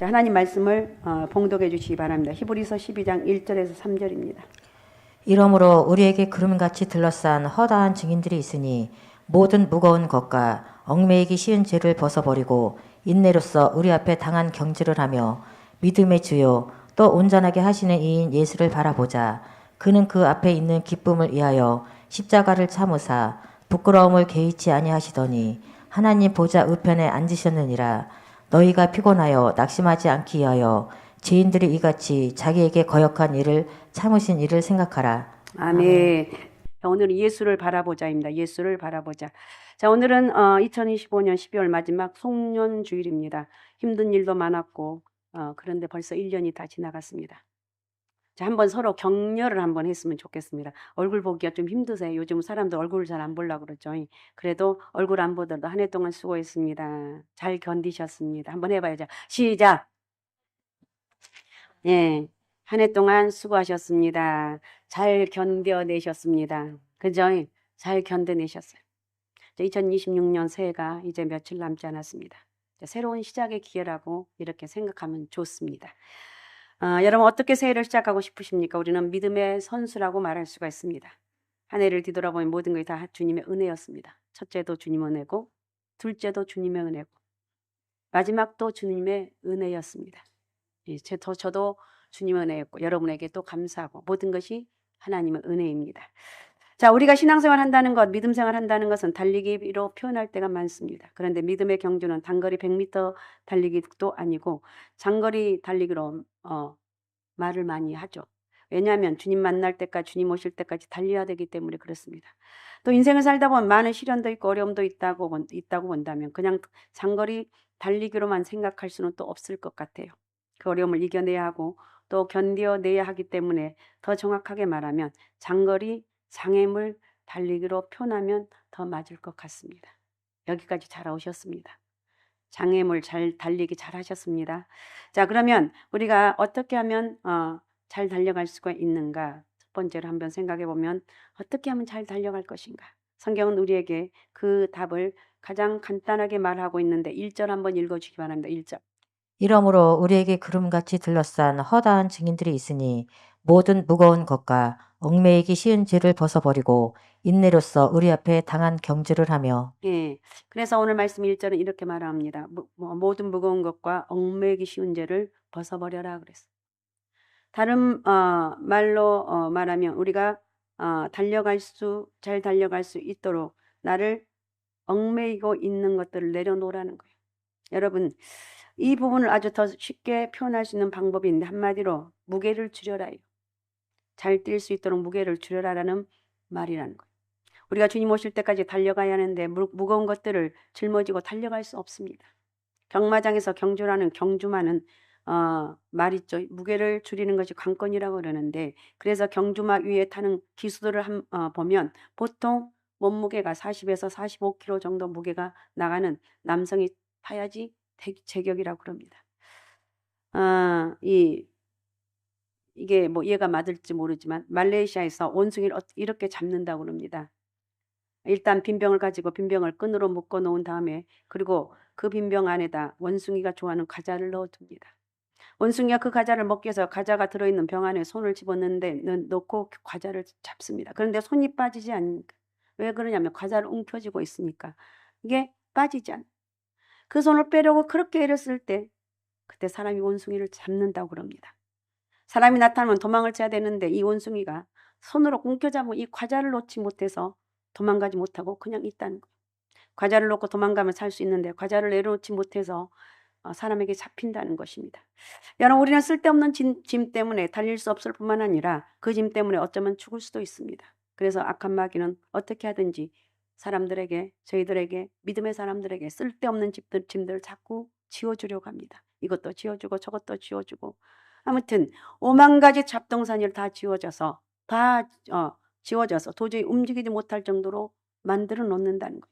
자, 하나님 말씀을 어, 봉독해 주시기 바랍니다. 히브리서 12장 1절에서 3절입니다. 이러므로 우리에게 구름같이 들러싼 허다한 증인들이 있으니 모든 무거운 것과 얽매이기 쉬운 죄를 벗어버리고 인내로서 우리 앞에 당한 경주를 하며 믿음의 주요 또 온전하게 하시는 이인 예수를 바라보자 그는 그 앞에 있는 기쁨을 위하여 십자가를 참으사 부끄러움을 개의치 아니하시더니 하나님 보좌 우편에 앉으셨느니라 너희가 피곤하여 낙심하지 않기 위하여 죄인들이 이같이 자기에게 거역한 일을 참으신 일을 생각하라 아멘. 자, 오늘은 예수를 바라보자입니다. 예수를 바라보자. 자, 오늘은 어, 2025년 12월 마지막 송년 주일입니다. 힘든 일도 많았고 어, 그런데 벌써 1년이 다 지나갔습니다. 자, 한번 서로 격려를 한번 했으면 좋겠습니다. 얼굴 보기가 좀 힘드세요. 요즘 사람들 얼굴을 잘안 보려고 그러죠. 그래도 얼굴 안 보더라도 한 해 동안 수고했습니다. 잘 견디셨습니다. 한번 해봐요. 자, 시작. 예. 한 해 동안 수고하셨습니다. 잘 견뎌내셨습니다. 그죠? 잘 견뎌내셨어요. 2026년 새해가 이제 며칠 남지 않았습니다. 새로운 시작의 기회라고 이렇게 생각하면 좋습니다. 아, 여러분 어떻게 새해를 시작하고 싶으십니까? 우리는 믿음의 선수라고 말할 수가 있습니다. 한 해를 뒤돌아보면 모든 것이 다 주님의 은혜였습니다. 첫째도 주님 은혜고, 둘째도 주님의 은혜고, 마지막도 주님의 은혜였습니다. 예, 제- 저, 저도 주님의 은혜였고, 여러분에게 또 감사하고, 모든 것이 하나님의 은혜입니다. 자, 우리가 신앙생활 한다는 것, 믿음 생활 한다는 것은 달리기로 표현할 때가 많습니다. 그런데 믿음의 경주는 단거리 100m 달리기도 아니고 장거리 달리기로 어, 말을 많이 하죠. 왜냐하면 주님 만날 때까지 주님 오실 때까지 달려야 되기 때문에 그렇습니다. 또 인생을 살다 보면 많은 시련도 있고 어려움도 있다고 본- 있다고 본다면 그냥 장거리 달리기로만 생각할 수는 또 없을 것 같아요. 그 어려움을 이겨내야 하고 또 견뎌내야 하기 때문에 더 정확하게 말하면 장거리 장애물 달리기로 표현하면 더 맞을 것 같습니다. 여기까지 잘 오셨습니다. 장애물 잘 달리기 잘 하셨습니다. 자, 그러면 우리가 어떻게 하면 어, 잘 달려갈 수가 있는가? 첫 번째로 한번 생각해 보면 어떻게 하면 잘 달려갈 것인가? 성경은 우리에게 그 답을 가장 간단하게 말하고 있는데 1절 한번 읽어 주기 바랍니다. 1절. 이러므로 우리에게 구름같이 들러싼 허다한 증인들이 있으니 모든 무거운 것과 얽매이기 쉬운 죄를 벗어버리고 인내로서 우리 앞에 당한 경주를 하며 예. 그래서 오늘 말씀 1절은 이렇게 말합니다. 무- 뭐, 모든 무거운 것과 얽매이기 쉬운 죄를 벗어버려라 그랬어. 다른 어, 말로 어, 말하면 우리가 어, 달려갈 수, 잘 달려갈 수 있도록 나를 얽매이고 있는 것들을 내려놓으라는 거예요. 여러분, 이 부분을 아주 더 쉽게 표현할 수 있는 방법이 있는데 한마디로 무게를 줄여라요. 잘 뛸 수 있도록 무게를 줄여라라는 말이라는 거예요. 우리가 주님 오실 때까지 달려가야 하는데 무, 무거운 것들을 짊어지고 달려갈 수 없습니다. 경마장에서 경주라는 경주마는 어, 말 있죠. 무게를 줄이는 것이 관건이라고 그러는데 그래서 경주마 위에 타는 기수들을 한, 어, 보면 보통 몸무게가 40에서 45kg 정도 무게가 나가는 남성이 타야지 대- 제격이라고 그럽니다. 아, 이 이게 뭐 얘가 맞을지 모르지만 말레이시아에서 원숭이를 어- 이렇게 잡는다고 그럽니다. 일단 빈병을 가지고 빈병을 끈으로 묶어 놓은 다음에 그리고 그 빈병 안에다 원숭이가 좋아하는 과자를 넣어 둡니다. 원숭이가 그 과자를 먹기 위해서 과자가 들어있는 병 안에 손을 집어넣는데 넣- 넣고 그 과자를 잡습니다. 그런데 손이 빠지지 않으니까. 왜 그러냐면 과자를 움켜쥐고 있으니까. 이게 빠지지 않아. 그 손을 빼려고 그렇게 애를 쓸 때 그때 사람이 원숭이를 잡는다고 그럽니다. 사람이 나타나면 도망을 쳐야 되는데 이 원숭이가 손으로 움켜잡고 이 과자를 놓지 못해서 도망가지 못하고 그냥 있다는 거예요. 과자를 놓고 도망가면 살 수 있는데 과자를 내려놓지 못해서 어, 사람에게 잡힌다는 것입니다. 여러분 우리는 쓸데없는 짐, 짐 때문에 달릴 수 없을 뿐만 아니라 그 짐 때문에 어쩌면 죽을 수도 있습니다. 그래서 악한 마귀는 어떻게 하든지 사람들에게 저희들에게 믿음의 사람들에게 쓸데없는 집들, 짐들을 자꾸 지워주려고 합니다. 이것도 지워주고 저것도 지워주고 아무튼 오만 가지 잡동사니를 다 지워져서 다 어, 지워져서 도저히 움직이지 못할 정도로 만들어 놓는다는 거예요.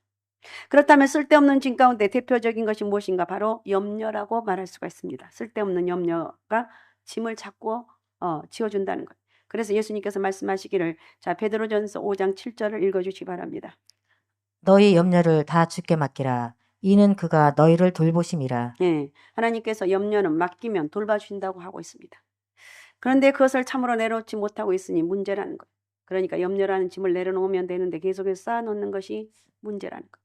그렇다면 쓸데없는 짐 가운데 대표적인 것이 무엇인가? 바로 염려라고 말할 수가 있습니다. 쓸데없는 염려가 짐을 자꾸 어, 지워준다는 거예요. 그래서 예수님께서 말씀하시기를 자 베드로전서 5장 7절을 읽어주시기 바랍니다. 너희 염려를 다 주께 맡기라 이는 그가 너희를 돌보심이라. 예, 하나님께서 염려는 맡기면 돌봐주신다고 하고 있습니다. 그런데 그것을 참으로 내려놓지 못하고 있으니 문제라는 것. 그러니까 염려라는 짐을 내려놓으면 되는데 계속해서 쌓아놓는 것이 문제라는 것.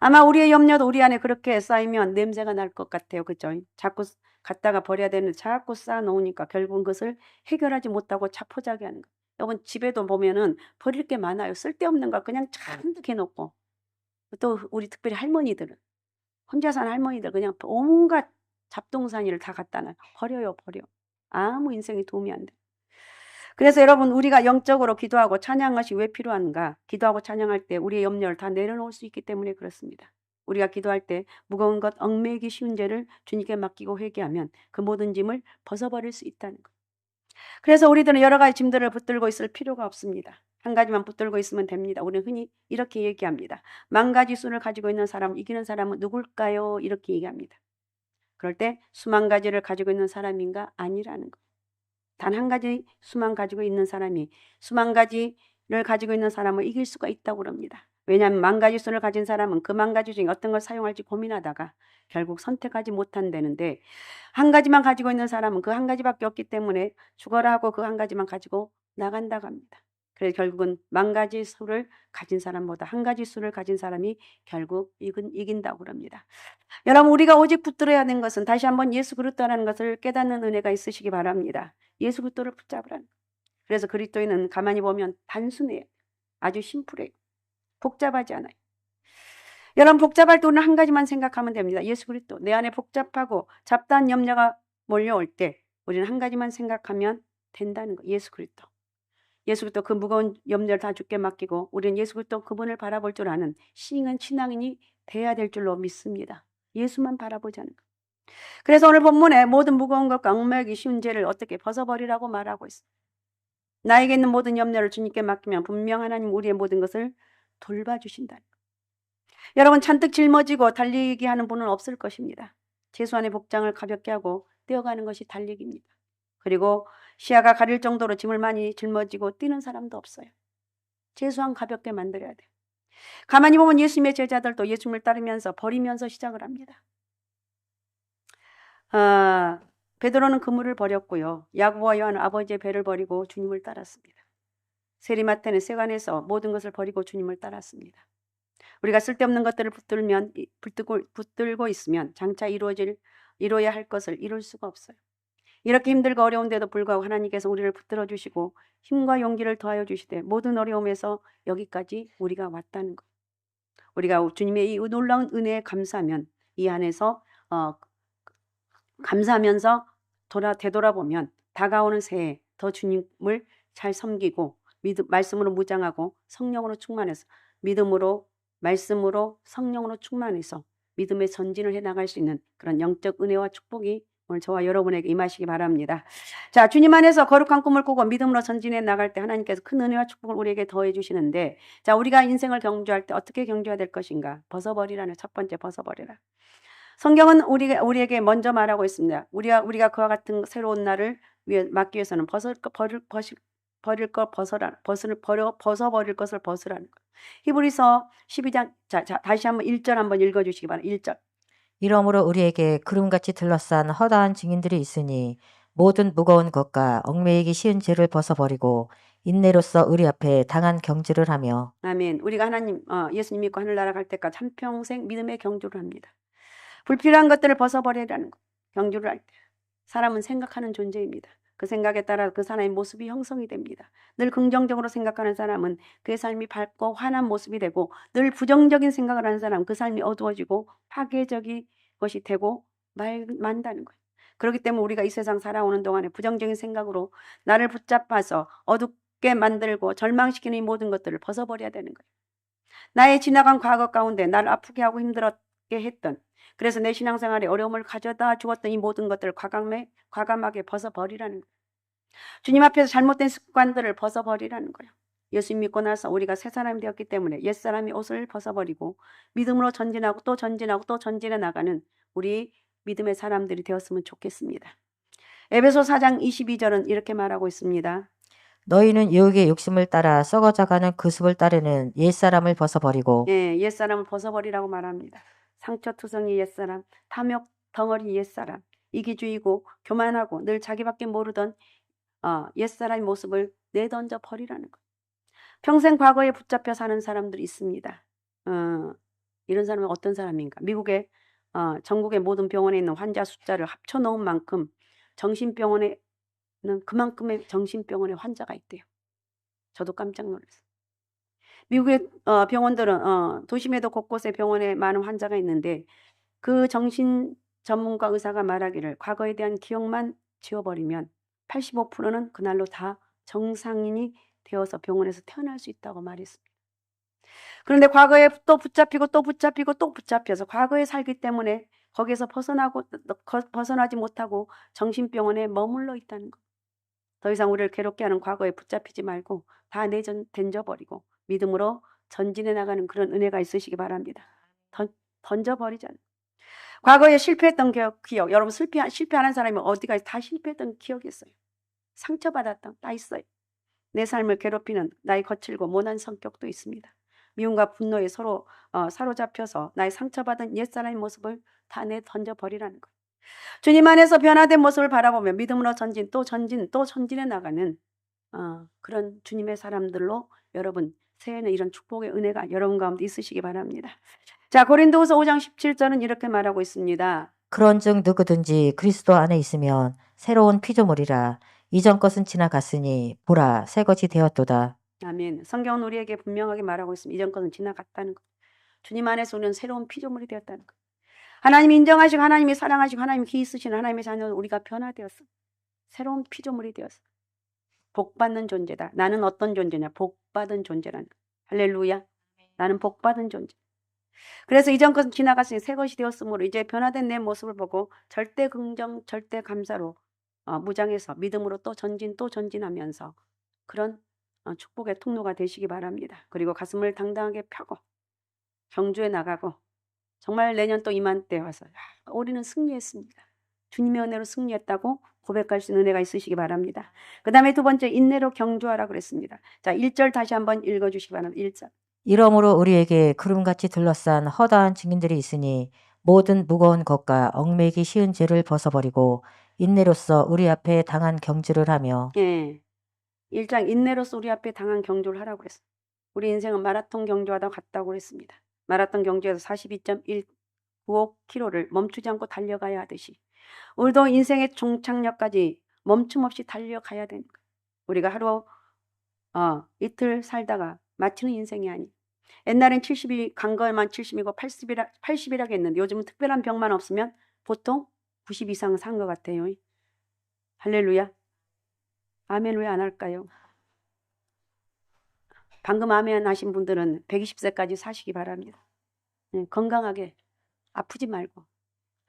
아마 우리의 염려도 우리 안에 그렇게 쌓이면 냄새가 날 것 같아요. 그죠? 자꾸 갖다가 버려야 되는데 자꾸 쌓아놓으니까 결국은 그것을 해결하지 못하고 자포자기 하는 것. 여러분 집에도 보면은 버릴 게 많아요. 쓸데없는 걸 그냥 잔뜩 해놓고 또 우리 특별히 할머니들은 혼자 사는 할머니들 그냥 온갖 잡동사니를 다 갖다 놔요. 버려요, 버려. 아무 인생에 도움이 안 돼. 그래서 여러분 우리가 영적으로 기도하고 것이 왜 필요한가? 기도하고 찬양할 때 우리의 염려를 다 내려놓을 수 있기 때문에 그렇습니다. 우리가 기도할 때 무거운 것, 얽매이기 쉬운 죄를 주님께 맡기고 회개하면 그 모든 짐을 벗어버릴 수 있다는 것. 그래서 우리들은 여러 가지 짐들을 붙들고 있을 필요가 없습니다. 한 가지만 붙들고 있으면 됩니다. 우리는 흔히 이렇게 얘기합니다. 만 가지 수를 가지고 있는 사람, 이기는 사람은 누굴까요? 이렇게 얘기합니다. 그럴 때 수만 가지를 가지고 있는 사람인가? 아니라는 것. 단한 가지 수만 가지고 있는 사람이 수만 가지를 가지고 있는 사람을 이길 수가 있다고 그럽니다. 왜냐하면 만 가지 수를 가진 사람은 그만 가지 중에 어떤 걸 사용할지 고민하다가 결국 선택하지 못한다는데 한 가지만 가지고 있는 사람은 그 한 가지밖에 없기 때문에 죽어라 하고 그 한 가지만 가지고 나간다고 합니다. 그래서 결국은 만 가지 수를 가진 사람보다 한 가지 수를 가진 사람이 결국 이긴, 이긴다고 그럽니다. 여러분 우리가 오직 붙들어야 하는 것은 다시 한번 예수 그리스도라는 것을 깨닫는 은혜가 있으시기 바랍니다. 예수 그리스도를 붙잡으라는 것. 그래서 그리스도인은 가만히 보면 단순해요. 아주 심플해요. 복잡하지 않아요. 여러분 복잡할 때 우리는 한 가지만 생각하면 됩니다. 예수 그리스도. 내 안에 복잡하고 잡다한 염려가 몰려올 때 우리는 한 가지만 생각하면 된다는 거. 예수 그리스도. 예수 그리스도 그 무거운 염려를 다 죽게 맡기고 우리는 예수 그리스도 그분을 바라볼 줄 아는 신앙은 신앙인이 돼야 될 줄로 믿습니다. 예수만 바라보자는 것. 그래서 오늘 본문에 모든 무거운 것과 얽매이기 쉬운 죄를 어떻게 벗어버리라고 말하고 있습니다. 나에게 있는 모든 염려를 주님께 맡기면 분명 하나님 우리의 모든 것을 돌봐주신다는 것. 여러분 잔뜩 짊어지고 달리기 하는 분은 없을 것입니다. 최소한의 복장을 가볍게 하고 뛰어가는 것이 달리기입니다. 그리고 시야가 가릴 정도로 짐을 많이 짊어지고 뛰는 사람도 없어요. 최소한 가볍게 만들어야 돼요. 가만히 보면 예수님의 제자들도 예수님을 따르면서 버리면서 시작을 합니다. 아, 베드로는 그물을 버렸고요. 야고보와 요한은 아버지의 배를 버리고 주님을 따랐습니다. 세리마태는 세관에서 모든 것을 버리고 주님을 따랐습니다. 우리가 쓸데없는 것들을 붙들면 붙들고, 붙들고 있으면 장차 이루어질 이루어야 할 것을 이룰 수가 없어요. 이렇게 힘들고 어려운데도 불구하고 하나님께서 우리를 붙들어 주시고 힘과 용기를 더하여 주시되 모든 어려움에서 여기까지 우리가 왔다는 것. 우리가 주님의 이 놀라운 은혜에 감사하면 이 안에서 어, 감사하면서 돌아 되돌아보면 다가오는 새해 더 주님을 잘 섬기고 믿음, 말씀으로 무장하고 성령으로 충만해서 믿음으로 말씀으로 성령으로 충만해서 믿음의 전진을 해 나갈 수 있는 그런 영적 은혜와 축복이 오늘 저와 여러분에게 임하시기 바랍니다. 자, 주님 안에서 거룩한 꿈을 꾸고 믿음으로 전진해 나갈 때 하나님께서 큰 은혜와 축복을 우리에게 더해 주시는데 자, 우리가 인생을 경주할 때 어떻게 경주해야 될 것인가? 벗어버리라는 첫 번째 벗어버리라. 성경은 우리, 우리에게 먼저 말하고 있습니다. 우리가, 우리가 그와 같은 새로운 날을 위해, 막기 위해서는 벗을, 거- 버릴, 벗을, 버릴 것 벗어라, 벗을, 버려, 벗어 버릴 것을 벗으라는 것. 히브리서 12장, 자, 자, 다시 한번 1절 한번 읽어 주시기 바랍니다. 1절. 이러므로 우리에게 구름같이 둘러싼 허다한 증인들이 있으니 모든 무거운 것과 얽매이기 쉬운 죄를 벗어버리고 인내로서 우리 앞에 당한 경주를 하며 아멘. 우리가 하나님, 어, 예수님 믿고 하늘나라 갈 때까지 한 평생 믿음의 경주를 합니다. 불필요한 것들을 벗어버리라는 것. 경주를 할 때. 사람은 생각하는 존재입니다. 그 생각에 따라 그 사람의 모습이 형성이 됩니다. 늘 긍정적으로 생각하는 사람은 그의 삶이 밝고 환한 모습이 되고 늘 부정적인 생각을 하는 사람 그 삶이 어두워지고 파괴적인 것이 되고 말, 만다는 거예요. 그렇기 때문에 우리가 이 세상 살아오는 동안에 부정적인 생각으로 나를 붙잡아서 어둡게 만들고 절망시키는 이 모든 것들을 벗어버려야 되는 거예요. 나의 지나간 과거 가운데 나를 아프게 하고 힘들었 게 했던 그래서 내 신앙생활에 어려움을 가져다 주었던 이 모든 것들을 과감해, 과감하게 벗어버리라는 거예요. 주님 앞에서 잘못된 습관들을 벗어버리라는 거예요. 예수 믿고 나서 우리가 새 사람이 되었기 때문에 옛사람이 옷을 벗어버리고 믿음으로 전진하고 또 전진하고 또 전진해 나가는 우리 믿음의 사람들이 되었으면 좋겠습니다. 에베소 4장 22절은 이렇게 말하고 있습니다. 너희는 유혹의 욕심을 따라 썩어져가는 그 습을 따르는 옛사람을 벗어버리고 예, 옛사람을 벗어버리라고 말합니다. 상처투성이 옛사람, 탐욕 덩어리 옛사람, 이기주의고 교만하고 늘 자기밖에 모르던 어, 옛사람의 모습을 내던져 버리라는 것. 평생 과거에 붙잡혀 사는 사람들이 있습니다. 어, 이런 사람은 어떤 사람인가? 미국의 어, 전국의 모든 병원에 있는 환자 숫자를 합쳐 놓은 만큼 정신병원에는 그만큼의 정신병원의 환자가 있대요. 저도 깜짝 놀랐어요. 미국의 어, 병원들은 어, 도심에도 곳곳에 병원에 많은 환자가 있는데 그 정신 전문가 의사가 말하기를 과거에 대한 기억만 지워버리면 85%는 그날로 다 정상인이 되어서 병원에서 태어날 수 있다고 말했습니다. 그런데 과거에 또 붙잡히고 또 붙잡히고 또 붙잡혀서 과거에 살기 때문에 거기에서 벗어나고 거- 벗어나지 못하고 정신병원에 머물러 있다는 것. 더 이상 우리를 괴롭게 하는 과거에 붙잡히지 말고 다 내전 던져버리고 믿음으로 전진해 나가는 그런 은혜가 있으시기 바랍니다. 던, 던져버리잖아요. 과거에 실패했던 기억, 기억. 여러분 실패, 실패하는 사람이 어디가 다 실패했던 기억이 있어요. 상처받았던 다 있어요. 내 삶을 괴롭히는 나의 거칠고 모난 성격도 있습니다. 미움과 분노에 서로 어, 사로잡혀서 나의 상처받은 옛사람의 모습을 다 내 던져 버리라는 것. 주님 안에서 변화된 모습을 바라보며 믿음으로 전진 또 전진 또 전진해 나가는 어, 그런 주님의 사람들로 여러분 새해는 이런 축복의 은혜가 여러분 가운데 있으시기 바랍니다. 자 고린도후서 5장 17절은 이렇게 말하고 있습니다. 그런즉 누구든지 그리스도 안에 있으면 새로운 피조물이라 이전 것은 지나갔으니 보라 새 것이 되었도다. 아멘. 성경은 우리에게 분명하게 말하고 있습니다. 이전 것은 지나갔다는 것. 주님 안에서 우리는 새로운 피조물이 되었다는 것. 하나님이 인정하시고 하나님이 사랑하시고 하나님이 기 있으신 하나님의 자녀 우리가 변화되었어. 새로운 피조물이 되었어. 복 받는 존재다. 나는 어떤 존재냐? 복 받은 존재라는 것. 할렐루야. 나는 복 받은 존재. 그래서 이전 것은 지나갔으니 새 것이 되었으므로 이제 변화된 내 모습을 보고 절대 긍정, 절대 감사로 어, 무장해서 믿음으로 또 전진 또 전진하면서 그런 어, 축복의 통로가 되시기 바랍니다. 그리고 가슴을 당당하게 펴고 경주에 나가고 정말 내년 또 이맘때 와서 야, 우리는 승리했습니다. 주님의 은혜로 승리했다고 고백할 수 있는 은혜가 있으시기 바랍니다. 그 다음에 두 번째 인내로 경주하라 그랬습니다. 자, 1절 다시 한번 읽어주시기 바랍니다. 1절. 이러므로 우리에게 구름같이 둘러싼 허다한 증인들이 있으니 모든 무거운 것과 얽매이기 쉬운 죄를 벗어버리고 인내로서 우리 앞에 당한 경주를 하며 예. 1장 인내로서 우리 앞에 당한 경주를 하라고 그랬어. 우리 인생은 마라톤 경주하다 갔다고 그랬습니다. 마라톤 경주에서 42.195km를 멈추지 않고 달려가야 하듯이 우리도 인생의 종착역까지 멈춤 없이 달려가야 되는 거예요. 우리가 하루 어, 이틀 살다가 마치는 인생이 아니. 옛날엔 70이 간 거만 70이고 80이라 80이라고 했는데 요즘은 특별한 병만 없으면 보통 90 이상 산 것 같아요. 할렐루야. 아멘 왜 안 할까요? 방금 아멘 하신 분들은 120세까지 사시기 바랍니다. 네, 건강하게 아프지 말고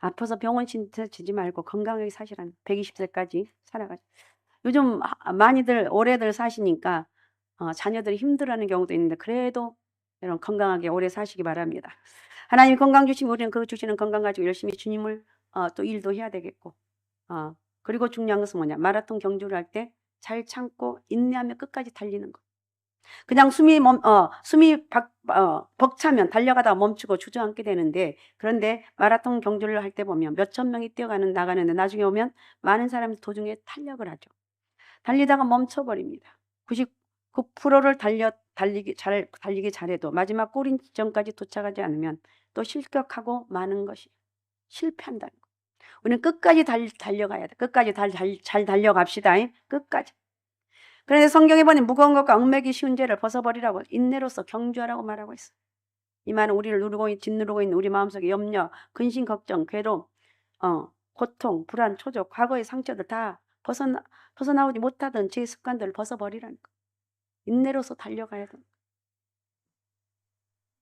아파서 병원 신세지지 말고 건강하게 사시라는 120세까지 살아가죠. 요즘 하- 많이들 오래들 사시니까 어, 자녀들이 힘들어하는 경우도 있는데 그래도 여러분 건강하게 오래 사시기 바랍니다. 하나님 건강 주시면 우리는 그 주시는 건강 가지고 열심히 주님을 어, 또 일도 해야 되겠고 어, 그리고 중요한 것은 뭐냐 마라톤 경주를 할 때 잘 참고 인내하며 끝까지 달리는 것. 그냥 숨이 멈, 어, 숨이 박, 어, 벅차면 달려가다가 멈추고 주저앉게 되는데 그런데 마라톤 경주를 할 때 보면 몇천 명이 뛰어가는 나가는데 나중에 오면 많은 사람이 도중에 탄력을 하죠. 달리다가 멈춰버립니다. 99%를 달려 달리기 잘 달리기 잘해도 마지막 꼬린 지점까지 도착하지 않으면 또 실격하고 마는 것이 실패한다는 거. 우리는 끝까지 달, 달려가야 돼. 끝까지 달, 달, 잘 달려갑시다. 잉? 끝까지. 그런데 성경에 보니 무거운 것과 얽매기 쉬운 죄를 벗어버리라고 인내로서 경주하라고 말하고 있어. 이 말은 우리를 누르고 있- 짓누르고 있는 우리 마음속에 염려, 근심, 걱정, 괴로움, 어, 고통, 불안, 초조, 과거의 상처들 다 벗어나 벗어나오지 못하던 제 습관들을 벗어버리라는 거. 인내로서 달려가야 돼.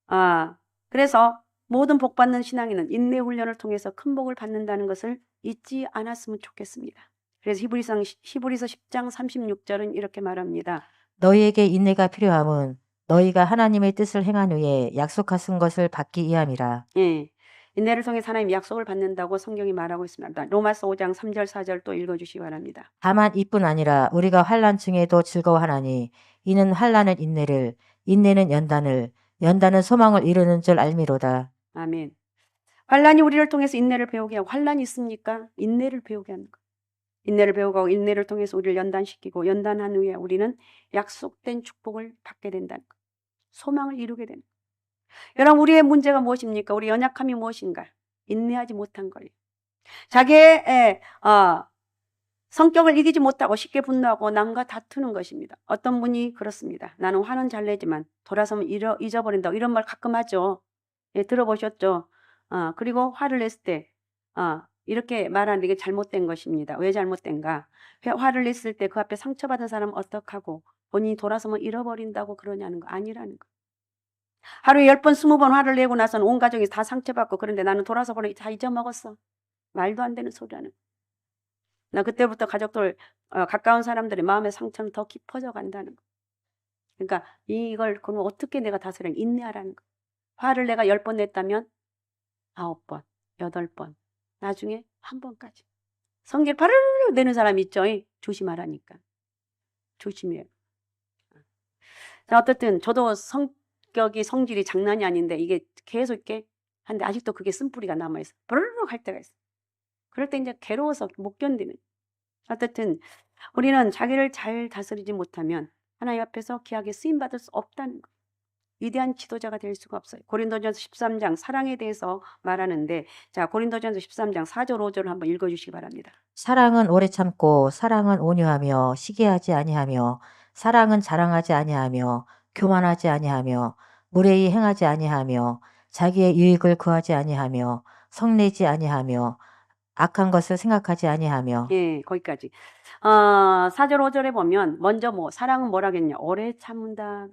아, 그래서 모든 복 받는 신앙인은 인내 훈련을 통해서 큰 복을 받는다는 것을 잊지 않았으면 좋겠습니다. 그래서 히브리서 히브리서 10장 36절은 이렇게 말합니다. 너희에게 인내가 필요함은 너희가 하나님의 뜻을 행한 후에 약속하신 것을 받기 위함이라. 예. 인내를 통해 하나님 약속을 받는다고 성경이 말하고 있습니다. 로마서 5장 3절 4절 또 읽어 주시기 바랍니다. 다만 이뿐 아니라 우리가 환란 중에도 즐거워하나니 이는 환란은 인내를 인내는 연단을 연단은 소망을 이루는 줄 알미로다. 아멘. 환란이 우리를 통해서 인내를 배우게 하고 환란이 있습니까? 인내를 배우게 하는 거. 인내를 배우고 인내를 통해서 우리를 연단시키고 연단한 후에 우리는 약속된 축복을 받게 된다는 거. 소망을 이루게 되는 거. 여러분 우리의 문제가 무엇입니까? 우리 연약함이 무엇인가? 인내하지 못한 거예요. 자기의 에, 어, 성격을 이기지 못하고 쉽게 분노하고 남과 다투는 것입니다. 어떤 분이 그렇습니다. 나는 화는 잘 내지만 돌아서면 잃어, 잊어버린다. 이런 말 가끔 하죠. 예, 들어보셨죠? 어, 그리고 화를 냈을 때, 어, 이렇게 말하는 게 잘못된 것입니다. 왜 잘못된가? 회- 화를 냈을 때 그 앞에 상처받은 사람은 어떡하고 본인이 돌아서면 잃어버린다고 그러냐는 거 아니라는 거. 하루에 열 번, 스무 번 화를 내고 나서는 온 가족이 다 상처받고 그런데 나는 돌아서 버리 다 잊어먹었어. 말도 안 되는 소리라는 거. 나 그때부터 가족들, 어, 가까운 사람들의 마음의 상처는 더 깊어져 간다는 거. 그러니까 이걸 그럼 어떻게 내가 다스려 인내하라는 거. 화를 내가 열 번 냈다면 아홉 번, 여덟 번, 나중에 한 번까지. 성질 파르르 내는 사람 있죠? 이? 조심하라니까. 조심해요. 자, 어쨌든 저도 성격이 성질이 장난이 아닌데 이게 계속 이렇게 한데 아직도 그게 쓴뿌리가 남아있어. 버르르 할 때가 있어. 그럴 때 이제 괴로워서 못 견디는. 어쨌든 우리는 자기를 잘 다스리지 못하면 하나님 앞에서 귀하게 쓰임 받을 수 없다는 거. 위대한 지도자가 될 수가 없어요. 고린도전서 13장 사랑에 대해서 말하는데 자, 고린도전서 13장 4절 5절을 한번 읽어 주시기 바랍니다. 사랑은 오래 참고 사랑은 온유하며 시기하지 아니하며 사랑은 자랑하지 아니하며 교만하지 아니하며 무례히 행하지 아니하며 자기의 유익을 구하지 아니하며 성내지 아니하며 악한 것을 생각하지 아니하며 예, 거기까지. 어, 4절 5절에 보면 먼저 뭐 사랑은 뭐라겠냐? 오래 참는다.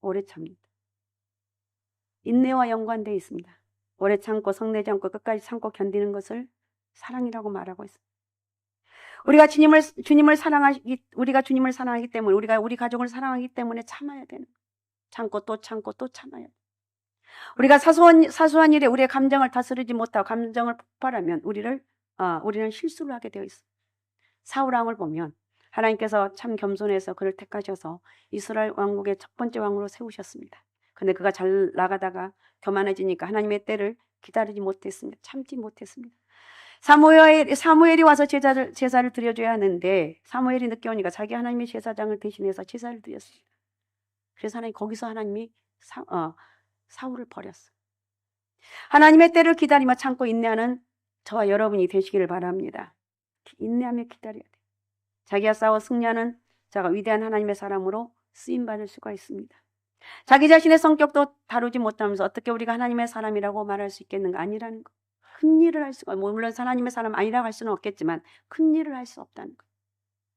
오래 참는다. 인내와 연관되어 있습니다. 오래 참고 성내지 않고 끝까지 참고 견디는 것을 사랑이라고 말하고 있습니다. 우리가 주님을 주님을 사랑하기 우리가 주님을 사랑하기 때문에 우리가 우리 가족을 사랑하기 때문에 참아야 되는. 참고 또 참고 또 참아야 돼. 우리가 사소한 사소한 일에 우리의 감정을 다스리지 못하고 감정을 폭발하면 우리를 어, 우리는 실수를 하게 되어 있어. 사울 왕을 보면 하나님께서 참 겸손해서 그를 택하셔서 이스라엘 왕국의 첫 번째 왕으로 세우셨습니다. 근데 그가 잘 나가다가 교만해지니까 하나님의 때를 기다리지 못했습니다. 참지 못했습니다. 사무엘, 사무엘이 와서 제사를, 제사를 드려줘야 하는데 사무엘이 늦게 오니까 자기 하나님의 제사장을 대신해서 제사를 드렸습니다. 그래서 하나님 거기서 하나님이 사, 어, 사울을 버렸어. 하나님의 때를 기다리며 참고 인내하는 저와 여러분이 되시기를 바랍니다. 인내하며 기다려야 돼. 자기가 싸워 승리하는 자가 위대한 하나님의 사람으로 쓰임 받을 수가 있습니다. 자기 자신의 성격도 다루지 못하면서 어떻게 우리가 하나님의 사람이라고 말할 수 있겠는가 아니라는 거. 큰 일을 할 수가 뭐 물론 하나님의 사람 아니라고 할 수는 없겠지만 큰 일을 할 수 없다는 거.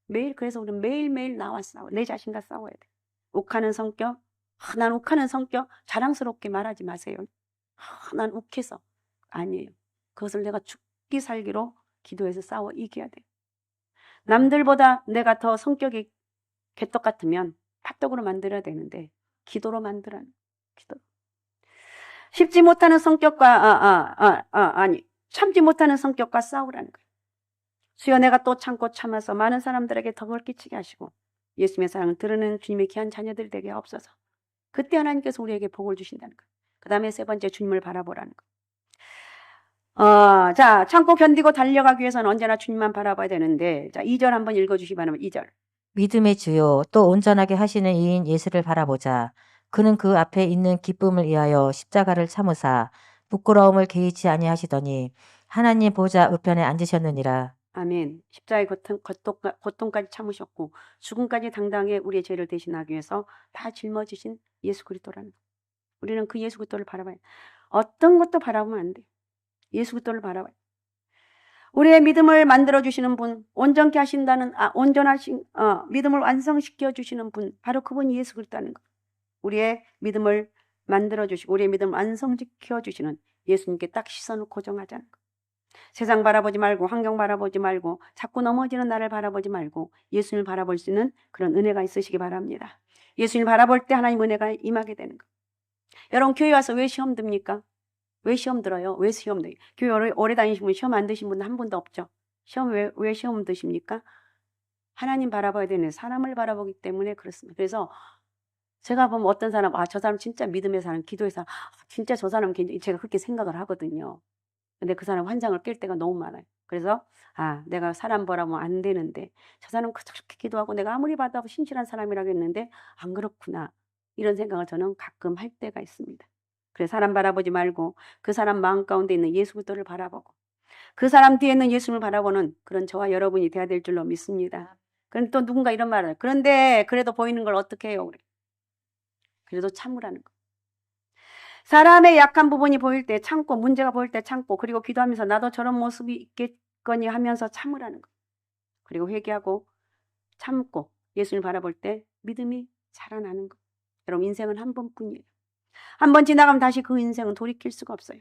매일 그래서 우리는 매일매일 나와 싸워. 내 자신과 싸워야 돼. 욱하는 성격, 아, 난 욱하는 성격 자랑스럽게 말하지 마세요. 아, 난 욱해서 아니에요. 그것을 내가 죽기 살기로 기도해서 싸워 이겨야 돼. 남들보다 내가 더 성격이 개떡 같으면 팥떡으로 만들어야 되는데 기도로 만들어야 돼. 기도. 쉽지 못하는 성격과 아, 아, 아, 아, 아니 참지 못하는 성격과 싸우라는 거예요. 수여 내가 또 참고 참아서 많은 사람들에게 덕을 끼치게 하시고 예수님의 사랑을 드러내는 주님의 귀한 자녀들이 되게 하옵소서. 그때 하나님께서 우리에게 복을 주신다는 거. 그 다음에 세 번째 주님을 바라보라는 거. 어, 자, 참고 견디고 달려가기 위해서는 언제나 주님만 바라봐야 되는데, 자, 2절 한번 읽어주시기 바랍니다. 2절. 믿음의 주요 또 온전하게 하시는 이인 예수를 바라보자. 그는 그 앞에 있는 기쁨을 위하여 십자가를 참으사 부끄러움을 개의치 아니하시더니 하나님 보좌 우편에 앉으셨느니라. 아멘. 십자가의 고통, 고통, 고통 까지 참으셨고, 죽음까지 당당하게 우리의 죄를 대신하기 위해서 다 짊어지신 예수 그리스도라는 거. 우리는 그 예수 그리스도를 바라봐야 돼. 어떤 것도 바라보면 안 돼. 예수 그리스도를 바라봐야 돼. 우리의 믿음을 만들어 주시는 분, 온전케 하신다는 아, 온전하신 어, 믿음을 완성시켜 주시는 분, 바로 그분이 예수 그리스도라는 거. 우리의 믿음을 만들어 주시고 우리의 믿음을 완성시켜 주시는 예수님께 딱 시선을 고정하자는 거. 세상 바라보지 말고 환경 바라보지 말고 자꾸 넘어지는 나를 바라보지 말고 예수님을 바라볼 수 있는 그런 은혜가 있으시기 바랍니다. 예수님을 바라볼 때 하나님 은혜가 임하게 되는 거. 여러분 교회 와서 왜 시험 듭니까? 왜 시험 들어요? 왜 시험 들어요? 교회 오래, 오래 다니신 분 시험 안 드신 분 한 분도 없죠. 시험 왜, 왜 시험 드십니까? 하나님 바라봐야 되는 사람을 바라보기 때문에 그렇습니다. 그래서 제가 보면 어떤 사람, 아, 저 사람 진짜 믿음의 사람, 기도의 사람, 아, 진짜 저 사람 굉장히 제가 그렇게 생각을 하거든요. 근데 그 사람 환장을 깰 때가 너무 많아요. 그래서 아, 내가 사람 보라면 안 되는데 저 사람 그렇게 기도하고 내가 아무리 봐도 신실한 사람이라고 했는데 안 그렇구나. 이런 생각을 저는 가끔 할 때가 있습니다. 그래서 사람 바라보지 말고 그 사람 마음 가운데 있는 예수 그리스도를 바라보고 그 사람 뒤에 있는 예수를 바라보는 그런 저와 여러분이 돼야 될 줄로 믿습니다. 그럼 또 누군가 이런 말을 그런데 그래도 보이는 걸 어떻게 해요? 우리? 그래도 참으라는 거. 사람의 약한 부분이 보일 때 참고 문제가 보일 때 참고 그리고 기도하면서 나도 저런 모습이 있겠거니 하면서 참으라는 거. 그리고 회개하고 참고 예수를 바라볼 때 믿음이 자라나는 거. 여러분 인생은 한 번뿐이에요. 한번 지나가면 다시 그 인생은 돌이킬 수가 없어요.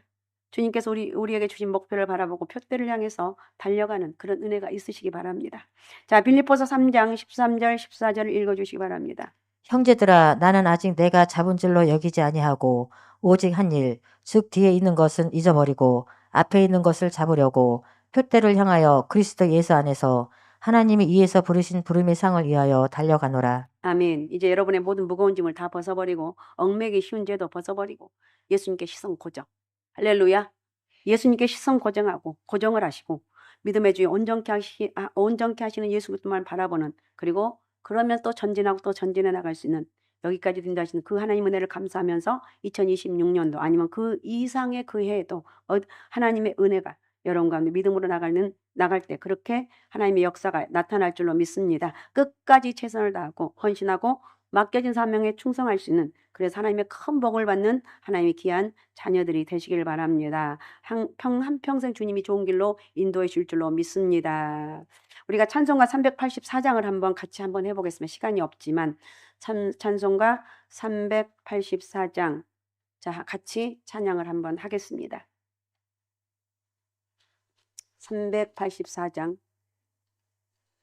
주님께서 우리 우리에게 주신 목표를 바라보고 표대를 향해서 달려가는 그런 은혜가 있으시기 바랍니다. 자, 빌립보서 3장 13절 14절을 읽어 주시기 바랍니다. 형제들아 나는 아직 내가 잡은 줄로 여기지 아니하고 오직 한 일, 즉 뒤에 있는 것은 잊어버리고 앞에 있는 것을 잡으려고 표대를 향하여 그리스도 예수 안에서 하나님이 이에서 부르신 부름의 상을 위하여 달려가노라. 아멘. 이제 여러분의 모든 무거운 짐을 다 벗어버리고 얽매기 쉬운 죄도 벗어버리고 예수님께 시선 고정. 할렐루야. 예수님께 시선 고정하고 고정을 하시고 믿음의 주에 온전케 하시 아, 온전케 하시는 예수 그리스도만 바라보는 그리고 그러면 또 전진하고 또 전진해 나갈 수 있는 여기까지 된다 하시는 그 하나님 은혜를 감사하면서 2026년도 아니면 그 이상의 그 해에도 어, 하나님의 은혜가 여러분 가운데 믿음으로 나가는 나갈 때 그렇게 하나님의 역사가 나타날 줄로 믿습니다. 끝까지 최선을 다하고 헌신하고 맡겨진 사명에 충성할 수 있는 그래서 하나님의 큰 복을 받는 하나님의 귀한 자녀들이 되시길 바랍니다. 한, 평, 한평생 주님이 좋은 길로 인도해 줄 줄로 믿습니다. 우리가 찬송가 384장을 한번 같이 한번 해보겠습니다. 시간이 없지만 찬, 찬송가 384장 자 같이 찬양을 한번 하겠습니다. 384장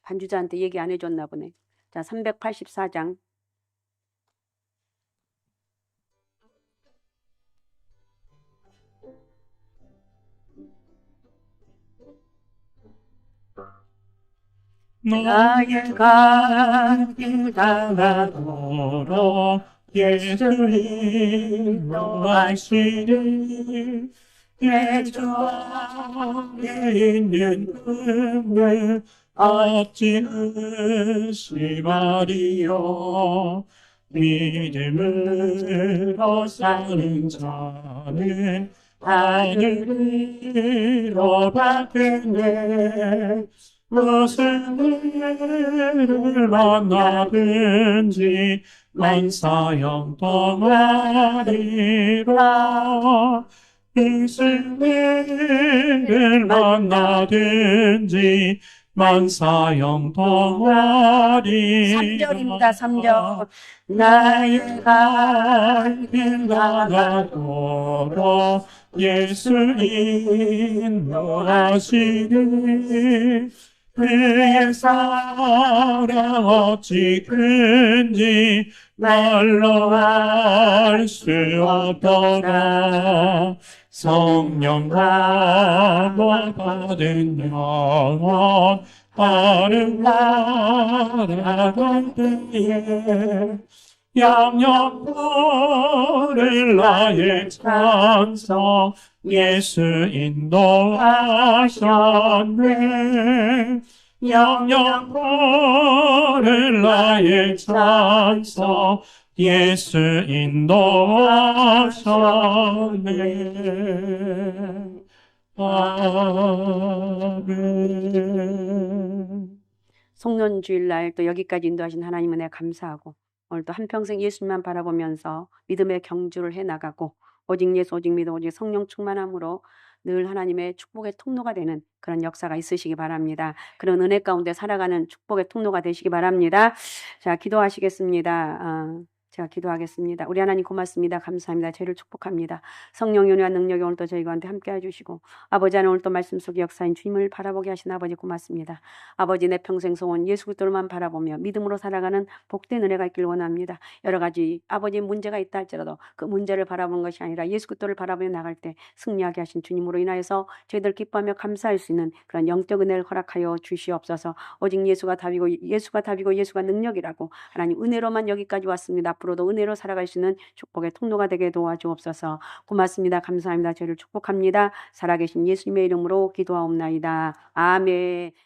반주자한테 얘기 안 해줬나 보네. 자 384장 나의 갈길 다가도록 예수를 인도하시니 내주 안에 있는 꿈을 얻지 의심하리요. 믿음으로 사는 자는 하늘을 받겠네. 무슨 일을 만나든지 만사형 동하리라 일을 만나든지 만사형 동하리라 3절입니다. 3절. 나의 갈길 나가도록 예수 인도하시니 그의 사랑 어찌 큰지 말로 할수 없더라 성령 감화 받은 영혼 바른 나라갈 때에 양념 부를 나의 찬송 예수 인도하셨네 양념 부를 나의 찬송 예수 인도하셨네 아멘 송년 주일날 또 여기까지 인도하신 하나님 은혜 감사하고 오늘 또 한평생 예수님만 바라보면서 믿음의 경주를 해 나가고 오직 예수 오직 믿음 오직 성령 충만함으로 늘 하나님의 축복의 통로가 되는 그런 역사가 있으시기 바랍니다. 그런 은혜 가운데 살아가는 축복의 통로가 되시기 바랍니다. 자, 기도하시겠습니다. 아, 제가 기도하겠습니다. 우리 하나님 고맙습니다. 감사합니다. 죄를 축복합니다. 성령 연회와 능력이 오늘도 저희 가운데 함께 해주시고 아버지 하나님 오늘도 말씀 속의 역사인 주님을 바라보게 하신 아버지 고맙습니다. 아버지 내 평생 소원 예수 그리스도만 바라보며 믿음으로 살아가는 복된 은혜가 있길 원합니다. 여러 가지 아버지 문제가 있다 할지라도 그 문제를 바라보는 것이 아니라 예수 그리스도를 바라보며 나갈 때 승리하게 하신 주님으로 인하여서 저희들 기뻐하며 감사할 수 있는 그런 영적 은혜를 허락하여 주시옵소서. 오직 예수가 답이고 예수가 답이고 예수가 능력이라고 하나님 은혜로만 여기까지 왔습니다. 앞으로 앞으로도 은혜로 살아갈 수 있는 축복의 통로가 되게 도와주옵소서. 고맙습니다. 감사합니다. 저희를 축복합니다. 살아계신 예수님의 이름으로 기도하옵나이다. 아멘.